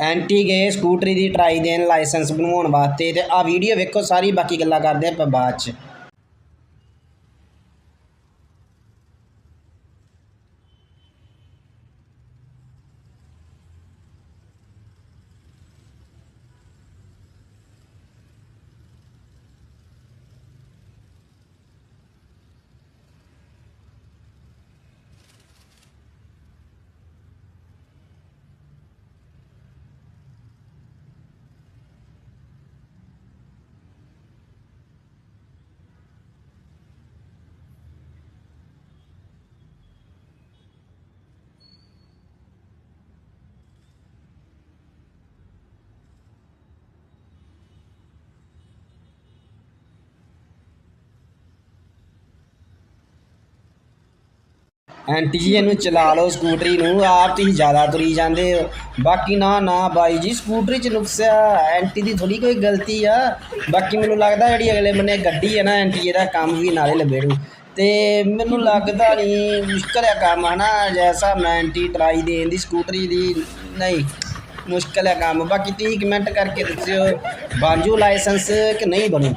Anti ਗਏ, ਸਕੂਟਰੀ ਦੀ try ਦੇਣ, licence ਬਣਵਾਉਣ ਵਾਸਤੇ, ਤੇ ਆ ਵੀਡੀਓ ਵੇਖੋ, ਸਾਰੀ ਬਾਕੀ ਗੱਲਾਂ ਕਰਦੇ ਆਪਾਂ ਬਾਅਦ ਚ। ਆਂਟੀ ਜੀ, ਇਹਨੂੰ ਚਲਾ ਲਓ ਸਕੂਟਰੀ ਨੂੰ, ਆਪ ਤੁਸੀਂ ਜ਼ਿਆਦਾ ਤੁਰੀ ਜਾਂਦੇ ਹੋ। ਬਾਕੀ ਨਾ ਨਾ ਬਾਈ ਜੀ, ਸਕੂਟਰੀ ਚ ਨੁਕਸਿਆ ਆਂਟੀ ਦੀ ਥੋੜੀ ਕੋਈ ਗਲਤੀ ਆ। ਬਾਕੀ ਮੈਨੂੰ ਲੱਗਦਾ ਜਿਹੜੀ ਅਗਲੇ ਬੰਨੇ ਗੱਡੀ ਹੈ ਨਾ ਆਂਟੀ ਇਹਦਾ ਕੰਮ ਵੀ ਨਾਲੇ ਲਬੇੜੂ ਤੇ ਮੈਨੂੰ ਲੱਗਦਾ ਨਹੀਂ, ਮੁਸ਼ਕਲ ਹੈ ਕੰਮ, ਹਨਾ? ਜੈਸਾ ਮੈਂ ਆਂਟੀ ਟਰਾਈ ਦੇਣ ਦੀ, ਸਕੂਟਰੀ ਦੀ, ਨਹੀਂ, ਮੁਸ਼ਕਲ ਹੈ ਕੰਮ। ਬਾਕੀ ਤੁਸੀਂ ਕਮੈਂਟ ਕਰਕੇ ਦੱਸਿਓ ਬਾਂਜੂ ਲਾਇਸੈਂਸ ਕਿ ਨਹੀਂ ਬਣੂ?